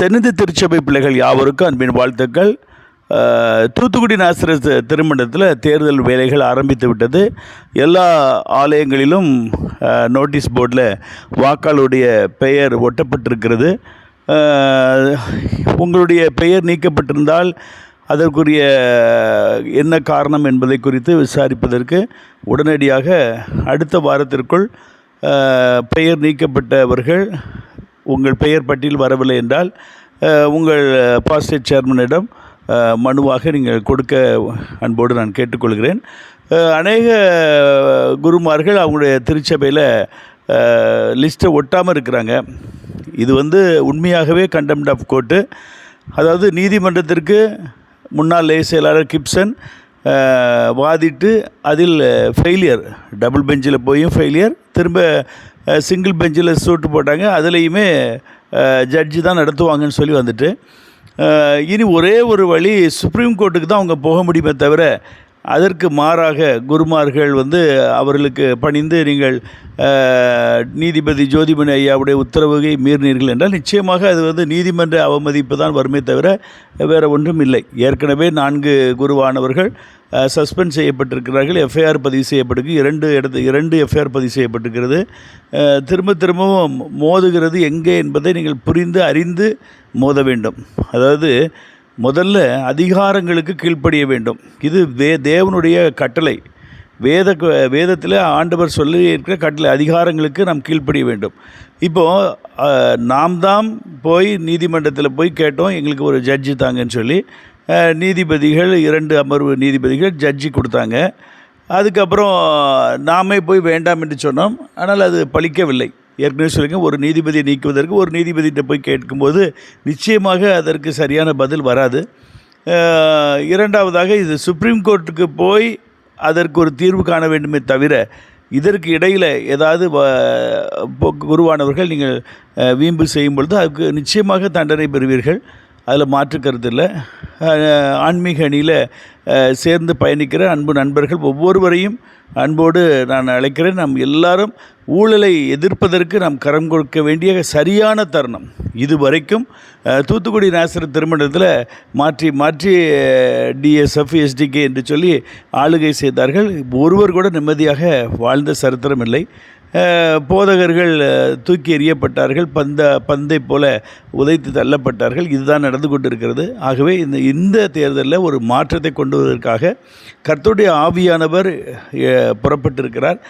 தென்னிந்திய திருச்சபை பிள்ளைகள் யாவருக்கும் அன்பின் வாழ்த்துக்கள். தூத்துக்குடி நாசிர திருமணத்தில் தேர்தல் வேலைகள் ஆரம்பித்து விட்டது. எல்லா ஆலயங்களிலும் நோட்டீஸ் போர்டில் வாக்காளருடைய பெயர் ஒட்டப்பட்டிருக்கிறது. உங்களுடைய பெயர் நீக்கப்பட்டிருந்தால் அதற்குரிய என்ன காரணம் என்பதை குறித்து விசாரிப்பதற்கு உடனடியாக அடுத்த வாரத்திற்குள் பெயர் நீக்கப்பட்டவர்கள் உங்கள் பெயர் பட்டியல் வரவில்லை என்றால் உங்கள் பாஸ்டேட் சேர்மனிடம் மனுவாக நீங்கள் கொடுக்க அன்போடு நான் கேட்டுக்கொள்கிறேன். அநேக குருமார்கள் அவங்களுடைய திருச்சபையில் லிஸ்ட்டை ஒட்டாமல் இருக்கிறாங்க. இது வந்து உண்மையாகவே கண்டெம்ட் ஆஃப் கோர்ட்டு அதாவது நீதிமன்றத்திற்கு முன்னாள் செயலாளர் கிப்சன் வாதிட்டு அதில் ஃபெயிலியர் டபுள் பெஞ்சில் போயும் ஃபெயிலியர் திரும்ப சிங்கிள் பெஞ்சில் சூட்டு போட்டாங்க. அதுலேயுமே ஜட்ஜி தான் நடத்துவாங்கன்னு சொல்லி வந்துட்டு இனி ஒரே ஒரு வழி சுப்ரீம் கோர்ட்டுக்கு தான் அவங்க போக முடியுமே தவிர அதற்கு மாறாக குருமார்கள் வந்து அவர்களுக்கு பணிந்து நீங்கள் நீதிபதி ஜோதிமணி ஐயாவுடைய உத்தரவுகை மீறினீர்கள் என்றால் நிச்சயமாக அது வந்து நீதிமன்ற அவமதிப்பு தான் வருமே தவிர வேறு ஒன்றும் இல்லை. ஏற்கனவே நான்கு குருவானவர்கள் சஸ்பெண்ட் செய்யப்பட்டிருக்கிறார்கள். எஃப்ஐஆர் பதிவு செய்யப்பட்டிருக்கு. இரண்டு இடத்து இரண்டு எஃப்ஐஆர் பதிவு செய்யப்பட்டிருக்கிறது. திரும்ப திரும்பவும் மோதுகிறது எங்கே என்பதை நீங்கள் புரிந்து அறிந்து மோத வேண்டும். அதாவது முதல்ல அதிகாரங்களுக்கு கீழ்ப்படிய வேண்டும். இது வே தேவனுடைய கட்டளை. வேத வேதத்தில் ஆண்டவர் சொல்லி இருக்கிற கட்டளை அதிகாரங்களுக்கு நாம் கீழ்ப்படிய வேண்டும். இப்போது நாம் தான் போய் நீதிமன்றத்தில் போய் கேட்டோம் எங்களுக்கு ஒரு ஜட்ஜி தாங்கன்னு சொல்லி நீதிபதிகள் இரண்டு அமர்வு நீதிபதிகள் ஜட்ஜி கொடுத்தாங்க. அதுக்கப்புறம் நாமே போய் வேண்டாம் என்று சொன்னோம். ஆனால் அது பழிக்கவில்லை. ஏற்கனவே சொல்லுங்க ஒரு நீதிபதியை நீக்குவதற்கு ஒரு நீதிபதிகிட்ட போய் கேட்கும்போது நிச்சயமாக அதற்கு சரியான பதில் வராது. இரண்டாவதாக இது சுப்ரீம் கோர்ட்டுக்கு போய் அதற்கு ஒரு தீர்வு காண வேண்டுமே தவிர இதற்கு இடையில் ஏதாவது வ- குருவானவர்கள் நீங்கள் வீம்பு செய்யும் பொழுது அதுக்கு நிச்சயமாக தண்டனை பெறுவீர்கள். அதில் மாற்று கருத்து இல்லை. ஆன்மீக அணியில் சேர்ந்து பயணிக்கிற அன்பு நண்பர்கள் ஒவ்வொருவரையும் அன்போடு நான் அழைக்கிறேன். நாம் எல்லாரும் ஊழலை எதிர்ப்பதற்கு நாம் கரம் கொடுக்க வேண்டிய சரியான தருணம் இதுவரைக்கும். வரைக்கும் தூத்துக்குடி நாசர் திருமணத்தில் மாற்றி மாற்றி டிஎஸ்எஃப் எஸ்டிகே என்று சொல்லி ஆளுகை செய்தார்கள். ஒருவர் கூட நிம்மதியாக வாழ்ந்த சரித்திரம் இல்லை. போதகர்கள் தூக்கி எறியப்பட்டார்கள் பந்த பந்தை போல உதைத்து தள்ளப்பட்டார்கள். இதுதான் நடந்து கொண்டிருக்கிறது. ஆகவே இந்த இந்த தேர்தலில் ஒரு மாற்றத்தை கொண்டு வருவதற்காக கர்த்தருடைய ஆவியானவர் புறப்பட்டிருக்கிறார்.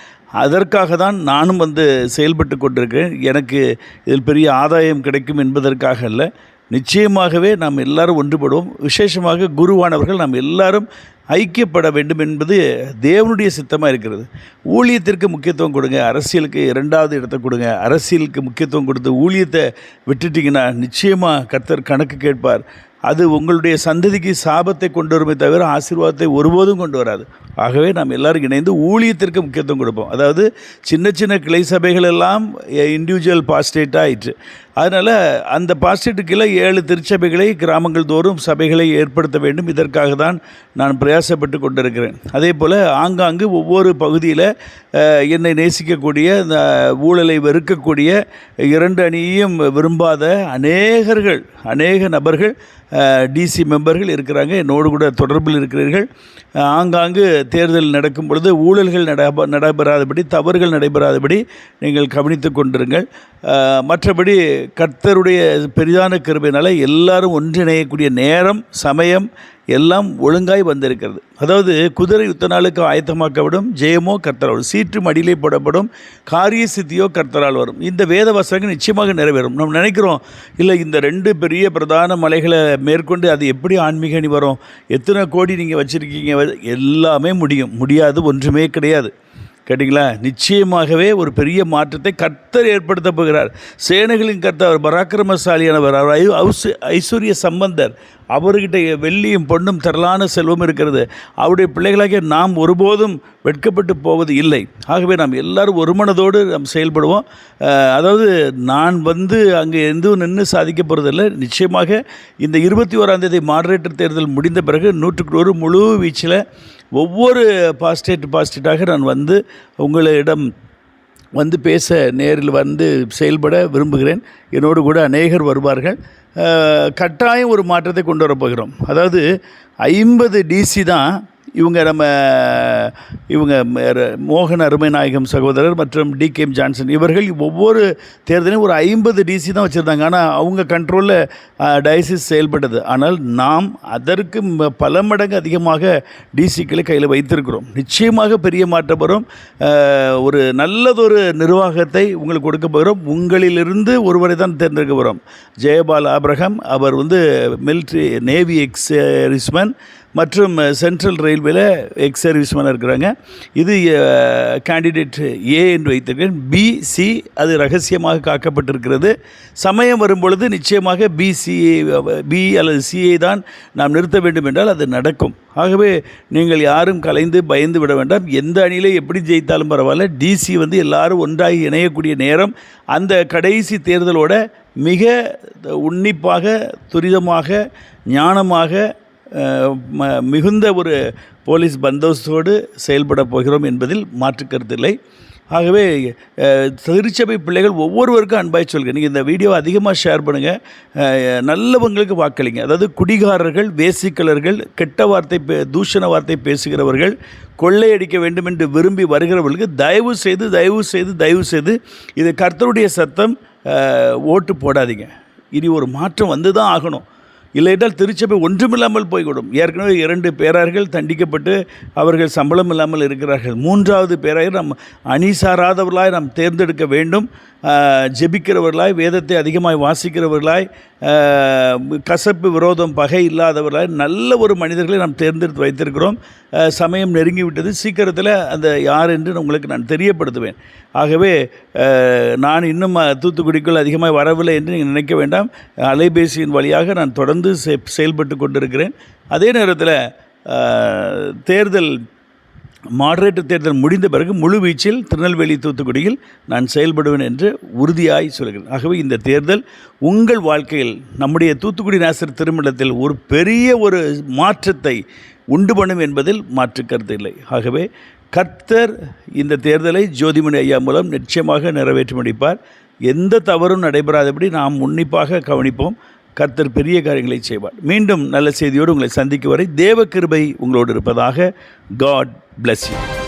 அதற்காக தான் நானும் வந்து செயல்பட்டு கொண்டிருக்கிறேன். எனக்கு இதில் பெரிய ஆதாயம் கிடைக்கும் என்பதற்காக அல்ல. நிச்சயமாகவே நாம் எல்லாரும் ஒன்றுபடுவோம். விசேஷமாக குருவானவர்கள் நாம் எல்லாரும் ஐக்கியப்பட வேண்டும் என்பது தேவனுடைய சித்தமாக இருக்கிறது. ஊழியத்திற்கு முக்கியத்துவம் கொடுங்க அரசியலுக்கு இரண்டாவது இடத்தை கொடுங்க. அரசியலுக்கு முக்கியத்துவம் கொடுத்து ஊழியத்தை விட்டுட்டிங்கன்னா நிச்சயமாக கர்த்தர் கணக்கு கேட்பார். அது உங்களுடைய சந்ததிக்கு சாபத்தை கொண்டு வருமே தவிர ஆசீர்வாதத்தை ஒருபோதும் கொண்டு வராது. ஆகவே நாம் எல்லோரும் இணைந்து ஊழியத்திற்கு முக்கியத்துவம் கொடுப்போம். அதாவது சின்ன சின்ன கிளை சபைகள் எல்லாம் இண்டிவிஜுவல் பாஸ்டேட் ஆயிற்று. அதனால் அந்த பாஸ்டேட்டுக்குள்ள ஏழு திருச்சபைகளை கிராமங்கள் தோறும் சபைகளை ஏற்படுத்த வேண்டும். இதற்காக தான் நான் பிரயாசப்பட்டு கொண்டிருக்கிறேன். அதே போல் ஆங்காங்கு ஒவ்வொரு பகுதியில் என்னை நேசிக்கக்கூடிய இந்த ஊழலை வெறுக்கக்கூடிய இரண்டு அணியையும் விரும்பாத அநேகர்கள் அநேக நபர்கள் டிசி மெம்பர்கள் இருக்கிறாங்க. என்னோடு கூட தொடர்பில் இருக்கிறீர்கள். ஆங்காங்கு தேர்தல் நடக்கும் பொழுது ஊழல்கள் நடப நடைபெறாதபடி தவறுகள் நடைபெறாதபடி நீங்கள் கவனித்து கொண்டிருங்கள். மற்றபடி கர்த்தருடைய பெரிதான கருவினால் எல்லாரும் ஒன்றிணையக்கூடிய நேரம் சமயம் எல்லாம் ஒழுங்காய் வந்திருக்கிறது. அதாவது குதிரை யுத்த நாளுக்கு ஆயத்தமாக்கப்படும் ஜெயமோ கர்த்தரால் வரும். சீற்று மடியிலே போடப்படும் காரிய சித்தியோ கர்த்தரால் வரும். இந்த வேத வசனங்கள் நிச்சயமாக நிறைவேறும். நம்ம நினைக்கிறோம் இல்லை இந்த ரெண்டு பெரிய பிரதான மலைகளை மேற்கொண்டு அது எப்படி ஆன்மீக அணி வரும்? எத்தனை கோடி நீங்கள் வச்சுருக்கீங்க? எல்லாமே முடியும். முடியாது ஒன்றுமே கிடையாது. கேட்டிங்களா? நிச்சயமாகவே ஒரு பெரிய மாற்றத்தை கர்த்தர் ஏற்படுத்த போகிறார் சேனைகளின் கர்த்தர் பராக்கிரமசாலியானவர் அவர் ஐ- ஐசு- ஐஸ்வர்ய சம்பந்தர். அவர்கிட்ட வெள்ளியும் பொண்ணும் திரளான செல்வம் இருக்கிறது. அவருடைய பிள்ளைகளாகிய நாம் ஒருபோதும் வெட்கப்பட்டு போவது இல்லை. ஆகவே நாம் எல்லாரும் ஒரு மனதோடு நாம் செயல்படுவோம். அதாவது நான் வந்து அங்கே எதுவும் நின்று சாதிக்க போகிறதில்ல நிச்சயமாக இந்த இருபத்தி ஓராந்தேதி மாடரேட்டர் தேர்தல் முடிந்த பிறகு நூற்றுக்கு நூறு முழு வீச்சில் ஒவ்வொரு பாஸ்டேட் பாஸ்டேட்டாக நான் வந்து உங்களிடம் வந்து பேச நேரில் வந்து செயல்பட விரும்புகிறேன். என்னோடு கூட அநேகர் வருவார்கள். கட்டாயம் ஒரு மாற்றத்தை கொண்டு வரப்போகிறோம் அதாவது ஐம்பது டிசி தான் இவங்க நம்ம இவங்க மோகன் மோகன் அருமைநாயகம் சகோதரர் மற்றும் டி கேம் ஜான்சன். இவர்கள் ஒவ்வொரு தேர்தலையும் ஒரு ஐம்பது டிசி தான் வச்சுருந்தாங்க. ஆனால் அவங்க கண்ட்ரோலில் டயசிஸ் செயல்பட்டது. ஆனால் நாம் அதற்கு பல மடங்கு அதிகமாக டிசிக்களை கையில் வைத்திருக்கிறோம். நிச்சயமாக பெரிய மாற்றம் வரும். ஒரு நல்லதொரு நிர்வாகத்தை உங்களுக்கு கொடுக்க போகிறோம். உங்களிலிருந்து ஒருவரை தான் தேர்ந்தெடுக்க போகிறோம். ஜெயபால் ஆப்ரஹாம் அவர் வந்து மிலிட்ரி நேவி எக்ஸ் மற்றும் சென்ட்ரல் ரயில்வேல எக்ஸ் சர்வீஸ்மேனாக இருக்கிறாங்க. இது கேண்டிடேட் ஏ என்று வைத்திருக்கிறேன். பி சி அது ரகசியமாக காக்கப்பட்டிருக்கிறது. சமயம் வரும்பொழுது நிச்சயமாக பிசிஏ பி அல்லது சிஏ தான் நாம் நிறுத்த வேண்டும் என்றால் அது நடக்கும். ஆகவே நீங்கள் யாரும் கலைந்து பயந்து விட வேண்டாம். எந்த அணியில் எப்படி ஜெயித்தாலும் பரவாயில்ல. டிசி வந்து எல்லாரும் ஒன்றாகி இணையக்கூடிய நேரம். அந்த கடைசி தேர்தலோட மிக உன்னிப்பாக துரிதமாக ஞானமாக மிகுந்த ஒரு போலீஸ் பந்தோஸ்தோடு செயல்பட போகிறோம் என்பதில் மாற்றுக்கருத்தில்லை ஆகவே திருச்சபை பிள்ளைகள் ஒவ்வொருவருக்கும் அன்பாய் சொல்கிறேன். நீங்கள் இந்த வீடியோ அதிகமாக ஷேர் பண்ணுங்கள் நல்லவங்களுக்கு வாக்களிங்க. அதாவது குடிகாரர்கள் வேசிக்கலர்கள் கெட்ட வார்த்தை பே- தூஷண வார்த்தை பேசுகிறவர்கள் கொள்ளையடிக்க வேண்டும் என்று விரும்பி வருகிறவர்களுக்கு தயவு செய்து தயவு செய்து தயவு செய்து இது கர்த்தருடைய சத்தம் ஓட்டு போடாதீங்க. இனி ஒரு மாற்றம் வந்து தான் ஆகணும். இல்லையென்றால் திருச்சபை ஒன்றுமில்லாமல் போய்விடும். ஏற்கனவே இரண்டு பேரார்கள் தண்டிக்கப்பட்டு அவர்கள் சம்பளம் இல்லாமல் இருக்கிறார்கள். மூன்றாவது பேராயர் நாம் அணி சாராதவர்களாய் நாம் தேர்ந்தெடுக்க வேண்டும். ஜெபிக்கிறவர்களாய் வேதத்தை அதிகமாய் வாசிக்கிறவர்களாய் கசப்பு விரோதம் பகை இல்லாதவர்களாய் நல்ல ஒரு மனிதர்களை நாம் தேர்ந்தெடுத்து வைத்திருக்கிறோம். சமயம் நெருங்கிவிட்டது. சீக்கிரத்தில் அந்த யார் என்று உங்களுக்கு நான் தெரியப்படுத்துவேன். ஆகவே நான் இன்னும் தூத்துக்குடிக்குள் அதிகமாக வரவில்லை என்று நீங்கள் நினைக்க வேண்டாம். அலைபேசியின் வழியாக நான் தொடர்ந்து செயல்பட்டு கொண்டிருக்கிறேன். அதே நேரத்தில் தேர்தல் மாடரேட்டர் தேர்தல் முடிந்த பிறகு முழுவீச்சில் திருநெல்வேலி தூத்துக்குடியில் நான் செயல்படுவேன் என்று உறுதியாய் சொல்கிறேன். ஆகவே இந்த தேர்தல் உங்கள் வாழ்க்கையில் நம்முடைய தூத்துக்குடி நாசர் திருமணத்தில் ஒரு பெரிய ஒரு மாற்றத்தை உண்டு பண்ணும் என்பதில் மாற்று கருத்து இல்லை. ஆகவே கர்த்தர் இந்த தேர்தலை ஜோதிமணி ஐயா மூலம் நிச்சயமாக நிறைவேற்றி முடிப்பார். எந்த தவறும் நடைபெறாதபடி நாம் உன்னிப்பாக கவனிப்போம். கர்த்தர் பெரிய காரியங்களை செய்வார். மீண்டும் நல்ல செய்தியோடு உங்களை சந்திக்கும் வரை தேவ கிருபை உங்களோடு இருப்பதாக காட் பிளஸ் யூ